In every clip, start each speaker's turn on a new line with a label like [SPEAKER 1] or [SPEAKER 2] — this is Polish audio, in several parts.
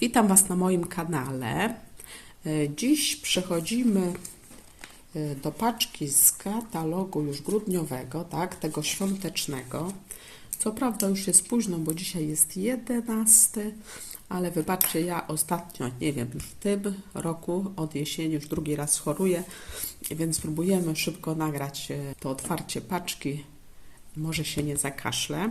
[SPEAKER 1] Witam Was na moim kanale. E, Dziś przechodzimy e, do paczki z katalogu już grudniowego, tak, tego świątecznego. Co prawda już jest późno, bo dzisiaj jest 11, ale wybaczcie, ja ostatnio, nie wiem, w tym roku od jesieni już drugi raz choruję, więc próbujemy szybko nagrać e, to otwarcie paczki. Może się nie zakaszlę.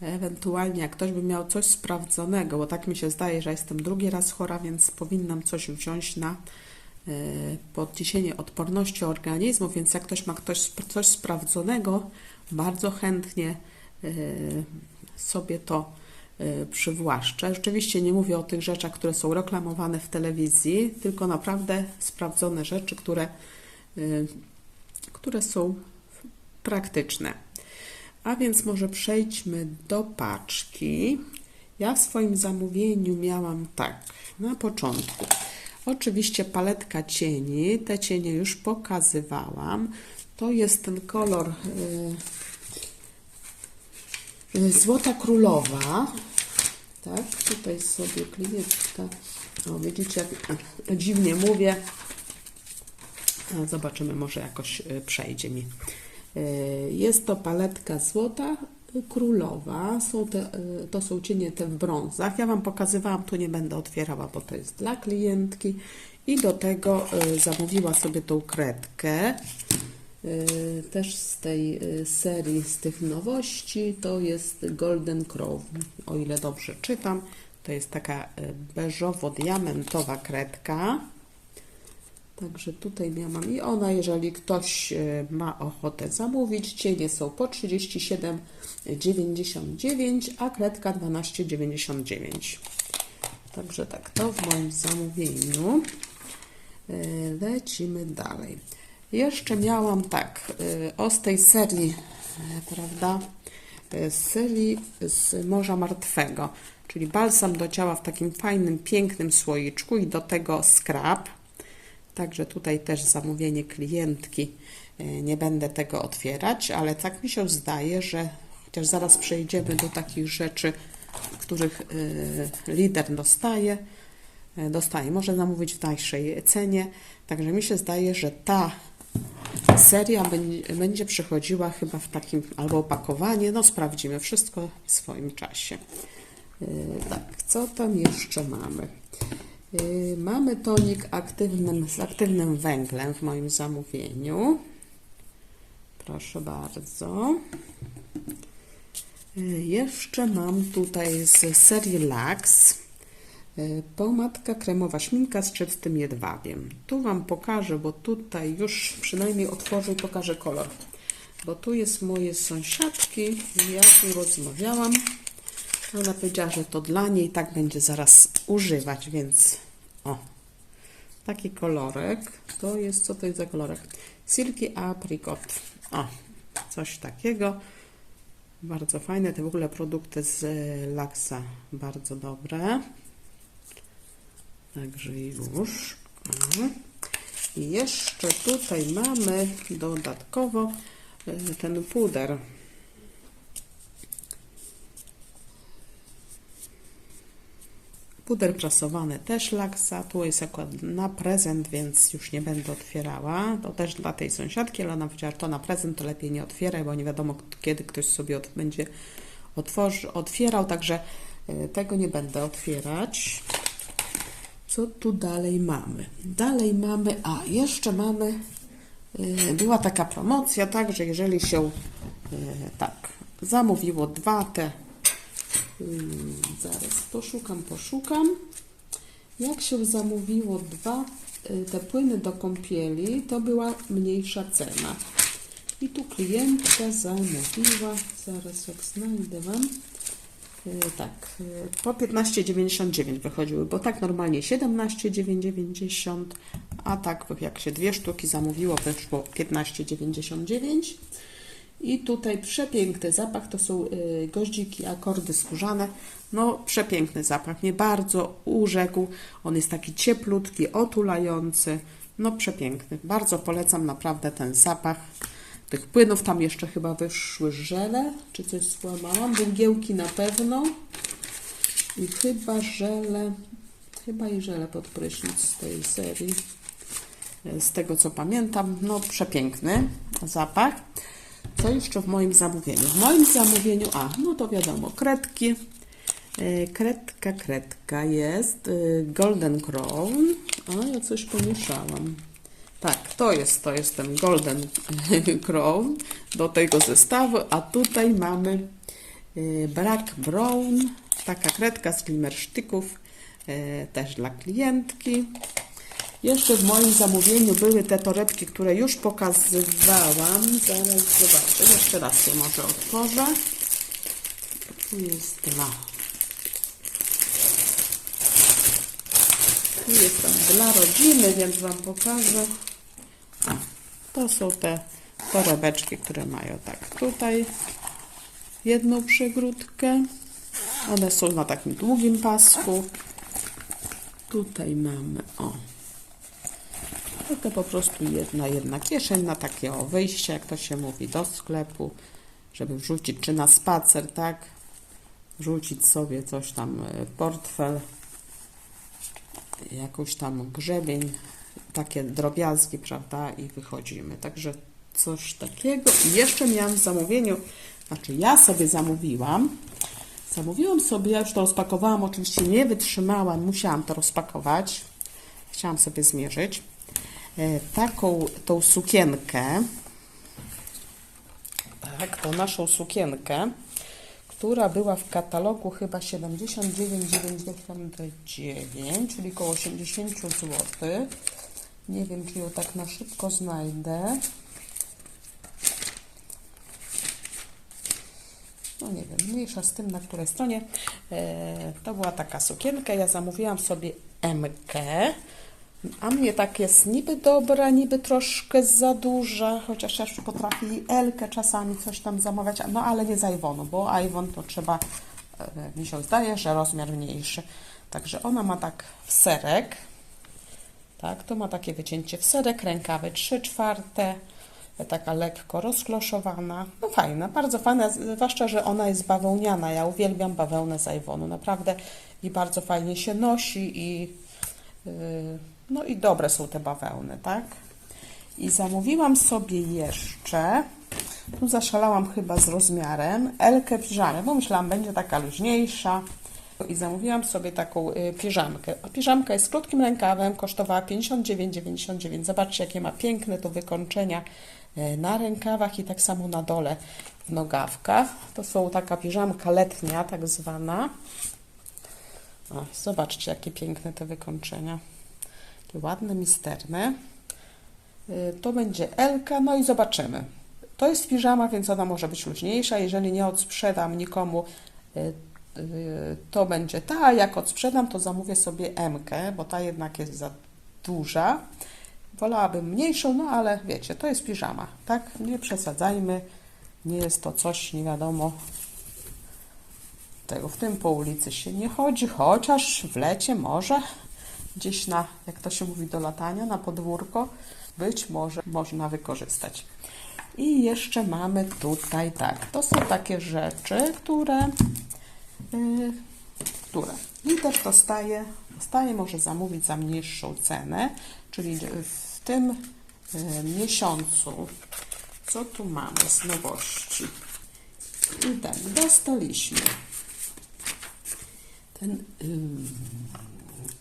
[SPEAKER 1] Ewentualnie, jak ktoś by miał coś sprawdzonego, bo tak mi się zdaje, że jestem drugi raz chora, więc powinnam coś wziąć na e, podniesienie odporności organizmu, więc jak ktoś ma ktoś, coś sprawdzonego, bardzo chętnie e, sobie to e, przywłaszczę. Rzeczywiście nie mówię o tych rzeczach, które są reklamowane w telewizji, tylko naprawdę sprawdzone rzeczy, które, które są praktyczne. A więc może przejdźmy do paczki. Ja w swoim zamówieniu miałam tak, na początku. Oczywiście paletka cieni, te cienie już pokazywałam. To jest ten kolor y, y, Złota Królowa. Tak, tutaj sobie klientka, o widzicie jak dziwnie mówię. Zobaczymy, może jakoś y, przejdzie mi. Y, Jest to paletka złota królowa. Są te, y, to są cienie te w brązach. Ja Wam pokazywałam, tu nie będę otwierała, bo to jest dla klientki. I do tego y, zamówiła sobie tą kredkę. Też z tej serii, z tych nowości, to jest Golden Crow, o ile dobrze czytam. To jest taka beżowo-diamentowa kredka. Także tutaj miałam i ona, jeżeli ktoś e, ma ochotę zamówić, cienie są po 37,99, a kredka 12,99. Także tak, to w moim zamówieniu. E, Lecimy dalej. Jeszcze miałam tak, e, o z tej serii, prawda, z serii z Morza Martwego, czyli balsam do ciała w takim fajnym, pięknym słoiczku i do tego skrab. Także tutaj też zamówienie klientki. E, Nie będę tego otwierać, ale tak mi się zdaje, że chociaż zaraz przejdziemy do takich rzeczy, których e, lider dostaje, e, dostaje. Może zamówić w tańszej cenie. Także mi się zdaje, że ta seria będzie, przychodziła chyba w takim albo opakowanie. No sprawdzimy wszystko w swoim czasie. Tak, co tam jeszcze mamy? Yy, Mamy tonik aktywnym, z aktywnym węglem w moim zamówieniu. Proszę bardzo. Yy, Jeszcze mam tutaj z serii Lux yy, pomadka kremowa śminka z czystym jedwabiem. Tu Wam pokażę, bo tutaj już przynajmniej otworzę i pokażę kolor. Bo tu jest moje sąsiadki, ja tu rozmawiałam. Ona powiedziała, że to dla niej tak będzie zaraz używać, więc o, taki kolorek. To jest, co to jest za kolorek? Silky Apricot. O, coś takiego. Bardzo fajne. Te w ogóle produkty z Laxa bardzo dobre. Także już. I jeszcze tutaj mamy dodatkowo y, ten puder. Puder prasowany też Laksa. Tu jest akurat na prezent, więc już nie będę otwierała. To też dla tej sąsiadki, ale ona powiedziała, że to na prezent to lepiej nie otwieraj, bo nie wiadomo kiedy ktoś sobie od, będzie otworzy, otwierał, także y, tego nie będę otwierać. Co tu dalej mamy? Dalej mamy, a jeszcze mamy, y, była taka promocja, tak, że jeżeli się y, tak zamówiło dwa te Hmm, zaraz poszukam, poszukam. Jak się zamówiło dwa y, te płyny do kąpieli, to była mniejsza cena. I tu klientka zamówiła, zaraz jak znajdę Wam, y, tak, y, po 15,99 wychodziły, bo tak normalnie 17,90, a tak jak się dwie sztuki zamówiło, wyszło 15,99. I tutaj przepiękny zapach, to są y, goździki, akordy skórzane. No, przepiękny zapach, mnie bardzo urzekł. On jest taki cieplutki, otulający. No, przepiękny. Bardzo polecam naprawdę ten zapach. Tych płynów tam jeszcze chyba wyszły żele, czy coś złamałam. Węgiełki na pewno. I chyba żele Chyba i żele pod prysznic z tej serii. Z tego co pamiętam, no przepiękny zapach. Co jeszcze w moim zamówieniu? W moim zamówieniu, a no to wiadomo, kredki. E, Kredka, kredka jest e, Golden Crown. A ja coś pomieszałam. Tak, to jest, to jest ten Golden Crown do tego zestawu, a tutaj mamy e, Black Brown, taka kredka z glimmersztyków, e, też dla klientki. Jeszcze w moim zamówieniu były te torebki, które już pokazywałam. Zaraz zobaczę. Jeszcze raz je może otworzę. Tu jest dla. Tu jest tam dla rodziny, więc Wam pokażę. A, to są te torebeczki, które mają tak tutaj jedną przegródkę. One są na takim długim pasku. Tutaj mamy, o, to po prostu jedna, jedna kieszeń na takie o wyjście, jak to się mówi, do sklepu, żeby wrzucić, czy na spacer, tak? Wrzucić sobie coś tam, e, portfel, jakąś tam grzebień, takie drobiazgi, prawda? I wychodzimy. Także coś takiego. I jeszcze miałam w zamówieniu, znaczy ja sobie zamówiłam, zamówiłam sobie, ja już to rozpakowałam, oczywiście nie wytrzymałam, musiałam to rozpakować. Chciałam sobie zmierzyć taką tą sukienkę, tak, tą naszą sukienkę, która była w katalogu chyba 79,99, czyli około 80 zł. Nie wiem, czy ją tak na szybko znajdę. No nie wiem, mniejsza z tym, na której stronie. E, to była taka sukienka, ja zamówiłam sobie MK. A mnie tak jest niby dobra, niby troszkę za duża, chociaż ja już potrafię Elkę czasami coś tam zamawiać, no ale nie z Iwonu, bo Iwon to trzeba, e, mi się zdaje, że rozmiar mniejszy. Także ona ma tak w serek, tak, to ma takie wycięcie w serek, rękawy 3 czwarte, taka lekko rozkloszowana, no fajna, bardzo fajna, zwłaszcza, że ona jest bawełniana, ja uwielbiam bawełnę z Iwonu, naprawdę. I bardzo fajnie się nosi i no i dobre są te bawełny, tak? I zamówiłam sobie jeszcze, tu zaszalałam chyba z rozmiarem, Elkę piżamę, bo myślałam, będzie taka luźniejsza. I zamówiłam sobie taką y, piżamkę. A piżamka jest z krótkim rękawem, kosztowała 59,99. Zobaczcie, jakie ma piękne to wykończenia y, na rękawach i tak samo na dole w nogawkach. To są taka piżamka letnia, tak zwana. O, zobaczcie, jakie piękne te wykończenia. Takie ładne, misterne. Y, To będzie Elka, no i zobaczymy. To jest piżama, więc ona może być luźniejsza. Jeżeli nie odsprzedam nikomu, y, y, to będzie ta, a jak odsprzedam, to zamówię sobie MK, bo ta jednak jest za duża. Wolałabym mniejszą, no ale wiecie, to jest piżama, tak? Nie przesadzajmy, nie jest to coś, nie wiadomo, tego w tym po ulicy się nie chodzi, chociaż w lecie może gdzieś na, jak to się mówi, do latania, na podwórko, być może można wykorzystać. I jeszcze mamy tutaj, tak, to są takie rzeczy, które, yy, które i też dostaję, dostaję, może zamówić za mniejszą cenę, czyli w tym yy, miesiącu, co tu mamy z nowości? I tak, dostaliśmy ten ym,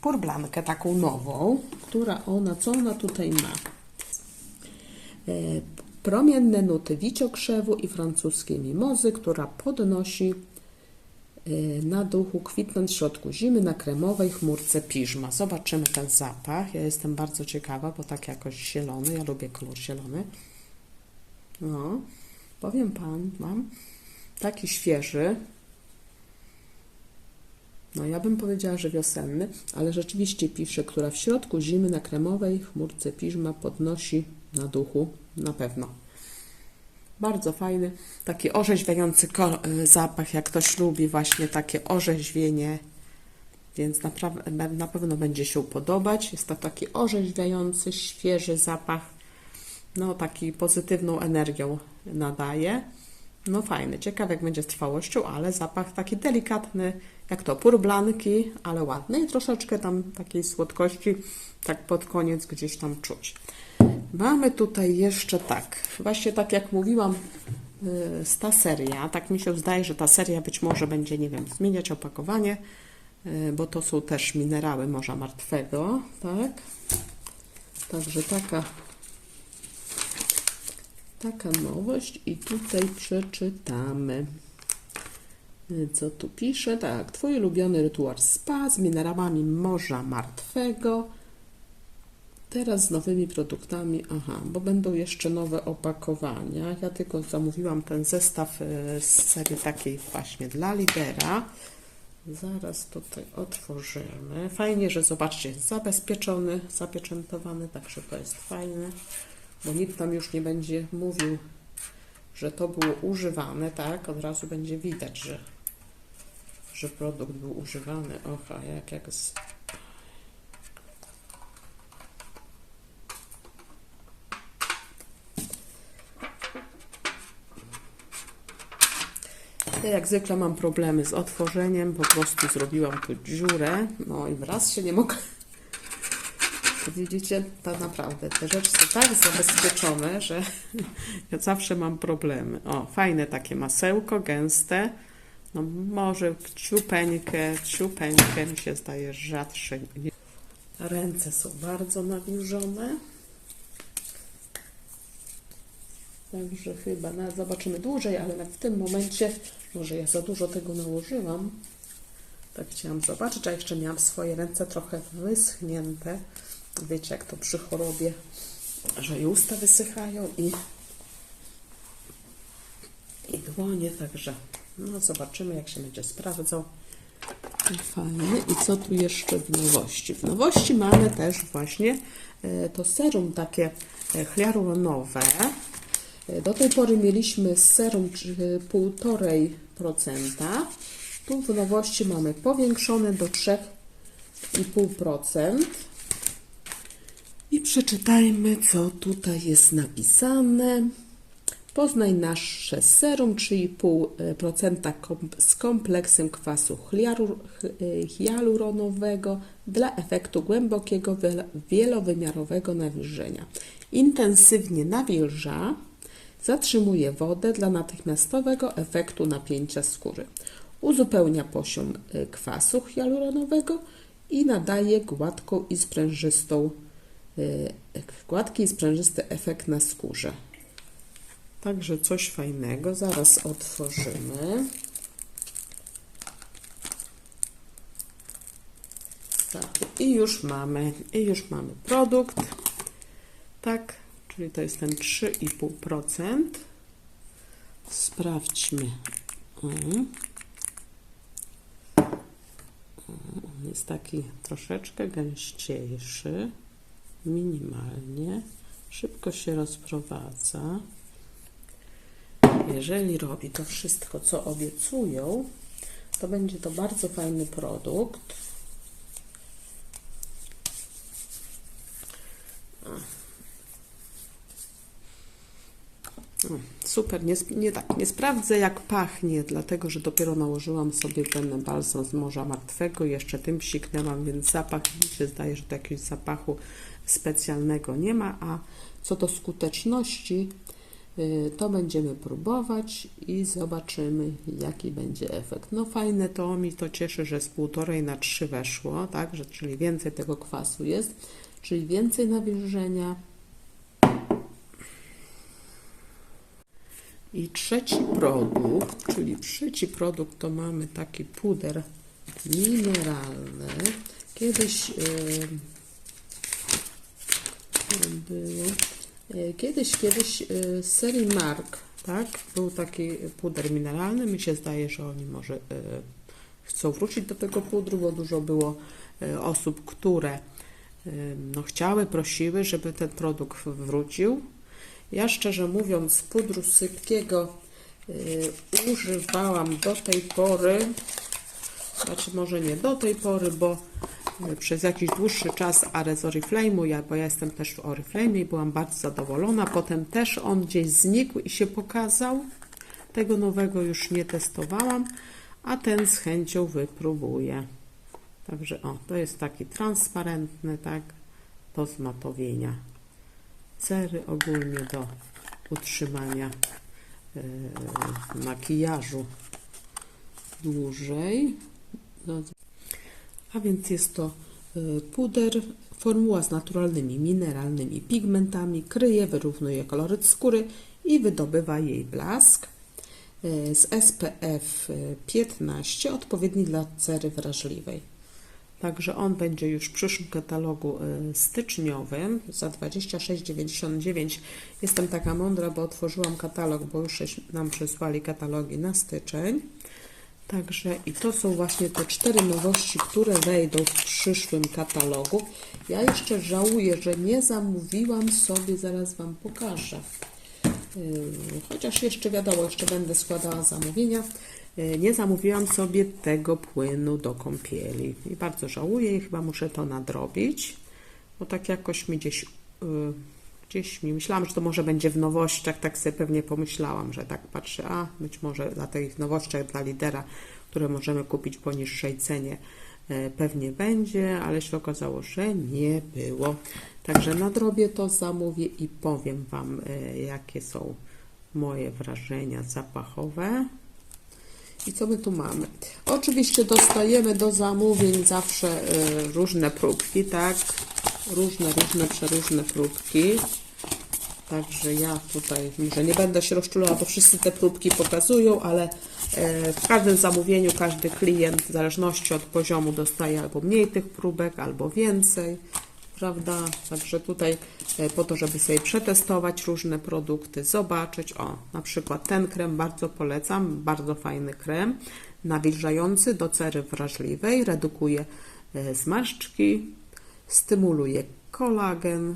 [SPEAKER 1] purblankę taką nową, która ona, co ona tutaj ma? E, promienne nuty wiciokrzewu i francuskiej mimozy, która podnosi e, na duchu kwitnąc w środku zimy na kremowej chmurce piżma. Zobaczymy ten zapach. Ja jestem bardzo ciekawa, bo tak jakoś zielony. Ja lubię kolor zielony. No, powiem Pan, mam taki świeży, no ja bym powiedziała, że wiosenny, ale rzeczywiście pisze, która w środku zimy na kremowej chmurce piżma podnosi na duchu, na pewno. Bardzo fajny, taki orzeźwiający y, zapach, jak ktoś lubi właśnie takie orzeźwienie, więc na pewno będzie się podobać. Jest to taki orzeźwiający, świeży zapach, no taki pozytywną energią nadaje. No fajny, ciekawe jak będzie z trwałością, ale zapach taki delikatny jak to, purblanki, ale ładne i troszeczkę tam takiej słodkości, tak pod koniec gdzieś tam czuć. Mamy tutaj jeszcze tak, właśnie tak jak mówiłam, y, z ta seria, tak mi się zdaje, że ta seria być może będzie, nie wiem, zmieniać opakowanie, y, bo to są też minerały Morza Martwego, tak? Także taka, taka nowość i tutaj przeczytamy. Co tu pisze? Tak, twój ulubiony rytuał spa z minerałami Morza Martwego. Teraz z nowymi produktami, aha, bo będą jeszcze nowe opakowania. Ja tylko zamówiłam ten zestaw y, z serii takiej właśnie dla lidera. Zaraz tutaj otworzymy. Fajnie, że zobaczcie, jest zabezpieczony, zapieczętowany, także to jest fajne, bo nikt tam już nie będzie mówił, że to było używane, tak? Od razu będzie widać, że, że produkt był używany. Ocha, jak, jak z, Ja jak zwykle mam problemy z otworzeniem, po prostu zrobiłam tu dziurę, no i wraz się nie mogę. Widzicie, to naprawdę te rzeczy są tak zabezpieczone, że ja zawsze mam problemy. O, fajne takie masełko, gęste. No może ciupeńkę, ciupeńkę mi się zdaje rzadsze. Ręce są bardzo nawilżone. Także chyba nawet zobaczymy dłużej, ale w tym momencie może ja za dużo tego nałożyłam. Tak chciałam zobaczyć, a jeszcze miałam swoje ręce trochę wyschnięte. Wiecie, jak to przy chorobie, że i usta wysychają i, i dłonie, także no zobaczymy, jak się będzie sprawdzał. Fajnie. I co tu jeszcze w nowości? W nowości mamy też właśnie e, to serum takie e, hialuronowe. E, Do tej pory mieliśmy serum czy- 1,5%. Tu w nowości mamy powiększone do 3,5%. I przeczytajmy, co tutaj jest napisane. Poznaj nasze serum 3,5% kom- z kompleksem kwasu y, hialuronowego dla efektu głębokiego, wielo- wielowymiarowego nawilżenia. Intensywnie nawilża, zatrzymuje wodę dla natychmiastowego efektu napięcia skóry. Uzupełnia poziom y, kwasu hialuronowego i nadaje gładką i sprężystą, y, gładki i sprężysty efekt na skórze. Także coś fajnego. Zaraz otworzymy. Tak, i już mamy, i już mamy produkt. Tak, czyli to jest ten 3,5%. Sprawdźmy. Mm. On jest taki troszeczkę gęściejszy, minimalnie, szybko się rozprowadza. Jeżeli robi to wszystko, co obiecują, to będzie to bardzo fajny produkt. Super, nie, nie, tak, nie sprawdzę jak pachnie, dlatego że dopiero nałożyłam sobie ten balsam z Morza Martwego i jeszcze tym psiknęłam, więc zapach mi się zdaje, że to jakiegoś zapachu specjalnego nie ma, a co do skuteczności, to będziemy próbować i zobaczymy, jaki będzie efekt. No fajne to, mi to cieszy, że z półtorej na 3 weszło, tak, że, czyli więcej tego kwasu jest, czyli więcej nawilżenia. I trzeci produkt, czyli trzeci produkt to mamy taki puder mineralny. Kiedyś yy, było, kiedyś, kiedyś yy, z serii Mark, tak, był taki puder mineralny. Mi się zdaje, że oni może yy, chcą wrócić do tego pudru, bo dużo było osób, które no, chciały, prosiły, żeby ten produkt wrócił. Ja szczerze mówiąc, pudru sypkiego używałam do tej pory, znaczy może nie do tej pory, bo przez jakiś dłuższy czas ale z Oriflame'u, ja, bo ja jestem też w Oriflame i byłam bardzo zadowolona. Potem też on gdzieś znikł i się pokazał. Tego nowego już nie testowałam, a ten z chęcią wypróbuje. Także o, to jest taki transparentny, tak, do zmatowienia. Cery ogólnie do utrzymania e, makijażu dłużej. A więc jest to e, puder, formuła z naturalnymi mineralnymi pigmentami, kryje, wyrównuje koloryt skóry i wydobywa jej blask. E, Z SPF 15 odpowiedni dla cery wrażliwej. Także on będzie już w przyszłym katalogu y, styczniowym za 26,99. Jestem taka mądra, bo otworzyłam katalog, bo już nam przysłali katalogi na styczeń. Także i to są właśnie te cztery nowości, które wejdą w przyszłym katalogu. Ja jeszcze żałuję, że nie zamówiłam sobie, zaraz Wam pokażę. Yy, Chociaż jeszcze wiadomo, jeszcze będę składała zamówienia. Yy, Nie zamówiłam sobie tego płynu do kąpieli i bardzo żałuję i chyba muszę to nadrobić, bo tak jakoś mi gdzieś, yy, gdzieś mi myślałam, że to może będzie w nowościach, tak sobie pewnie pomyślałam, że tak patrzę, a być może dla tych nowościach dla lidera, które możemy kupić po niższej cenie, yy, pewnie będzie, ale się okazało, że nie było. Także nadrobię to, zamówię i powiem Wam, yy, jakie są moje wrażenia zapachowe. I co my tu mamy? Oczywiście dostajemy do zamówień zawsze y, różne próbki, tak? Różne, różne, przeróżne próbki. Także ja tutaj może nie będę się rozczulała, bo wszyscy te próbki pokazują, ale e, w każdym zamówieniu każdy klient w zależności od poziomu dostaje albo mniej tych próbek, albo więcej, prawda? Także tutaj e, po to, żeby sobie przetestować różne produkty, zobaczyć, o, na przykład ten krem bardzo polecam, bardzo fajny krem, nawilżający do cery wrażliwej, redukuje e, zmarszczki, stymuluje kolagen,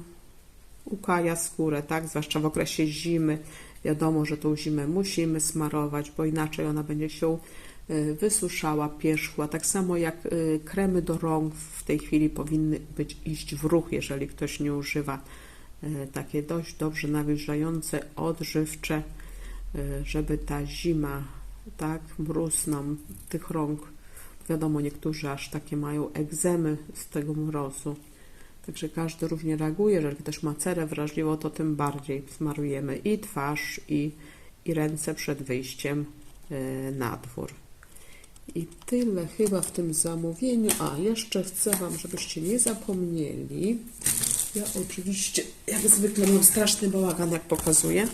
[SPEAKER 1] ukaja skórę, tak? Zwłaszcza w okresie zimy. Wiadomo, że tą zimę musimy smarować, bo inaczej ona będzie się y, wysuszała, pierzchła. Tak samo jak y, kremy do rąk w tej chwili powinny być iść w ruch, jeżeli ktoś nie używa y, takie dość dobrze nawilżające, odżywcze, żeby ta zima, tak, mróz nam tych rąk. Wiadomo, niektórzy aż takie mają egzemy z tego mrozu. Także każdy różnie reaguje. Jeżeli ktoś ma cerę wrażliwą, to tym bardziej smarujemy i twarz, i, i ręce przed wyjściem e, na dwór. I tyle chyba w tym zamówieniu. A, jeszcze chcę Wam, żebyście nie zapomnieli. Ja oczywiście, jak zwykle, mam straszny bałagan, jak pokazuję.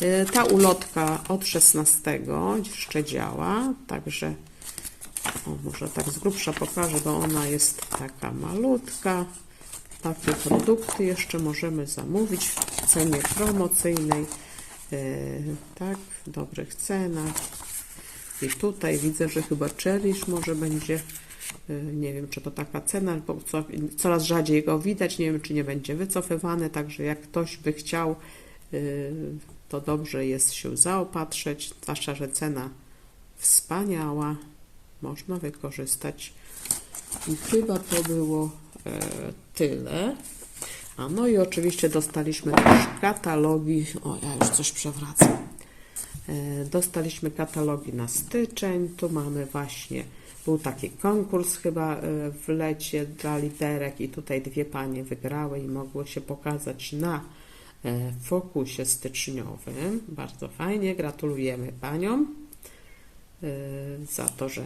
[SPEAKER 1] E, Ta ulotka od 16 jeszcze działa, także o, może tak z grubsza pokażę, bo ona jest taka malutka. Takie produkty jeszcze możemy zamówić w cenie promocyjnej, e, tak, w dobrych cenach. I tutaj widzę, że chyba Cherish może będzie, e, nie wiem czy to taka cena, bo co, coraz rzadziej go widać, nie wiem czy nie będzie wycofywany, także jak ktoś by chciał, e, to dobrze jest się zaopatrzyć, zwłaszcza, że cena wspaniała, można wykorzystać. I chyba to było e, tyle. A no i oczywiście dostaliśmy też katalogi. O, ja już coś przewracam. E, dostaliśmy katalogi na styczeń. Tu mamy właśnie, był taki konkurs chyba e, w lecie dla liderek i tutaj dwie panie wygrały i mogły się pokazać na e, fokusie styczniowym. Bardzo fajnie. Gratulujemy paniom e, za to, że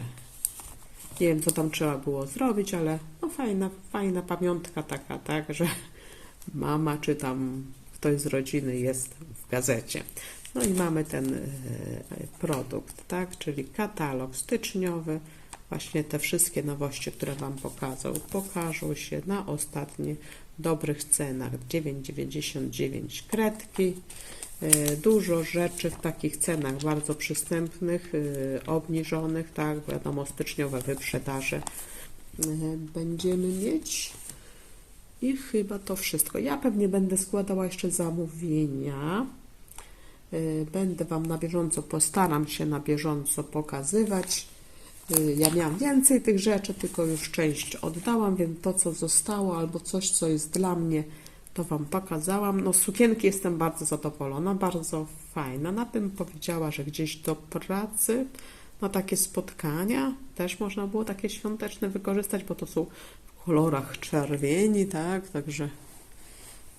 [SPEAKER 1] nie wiem, co tam trzeba było zrobić, ale no fajna, fajna pamiątka taka, tak, że mama czy tam ktoś z rodziny jest w gazecie. No i mamy ten e, produkt, tak, czyli katalog styczniowy. Właśnie te wszystkie nowości, które Wam pokazał, pokażą się na ostatnie dobrych cenach 9,99 kredki. E, Dużo rzeczy w takich cenach bardzo przystępnych, e, obniżonych, tak, wiadomo, styczniowe wyprzedaże e, będziemy mieć. I chyba to wszystko. Ja pewnie będę składała jeszcze zamówienia. Będę Wam na bieżąco, postaram się na bieżąco pokazywać. Ja miałam więcej tych rzeczy, tylko już część oddałam, więc to, co zostało, albo coś, co jest dla mnie, to Wam pokazałam. No, sukienki jestem bardzo zadowolona, bardzo fajna. Na tym powiedziała, że gdzieś do pracy na takie spotkania. Też można było takie świąteczne wykorzystać, bo to są w kolorach czerwieni, tak? Także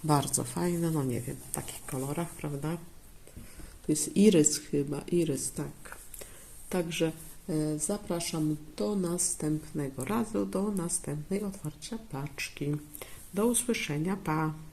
[SPEAKER 1] bardzo fajne, no nie wiem, w takich kolorach, prawda? To jest irys chyba, irys, tak. Także e, zapraszam do następnego razu, do następnej otwarcia paczki. Do usłyszenia, pa!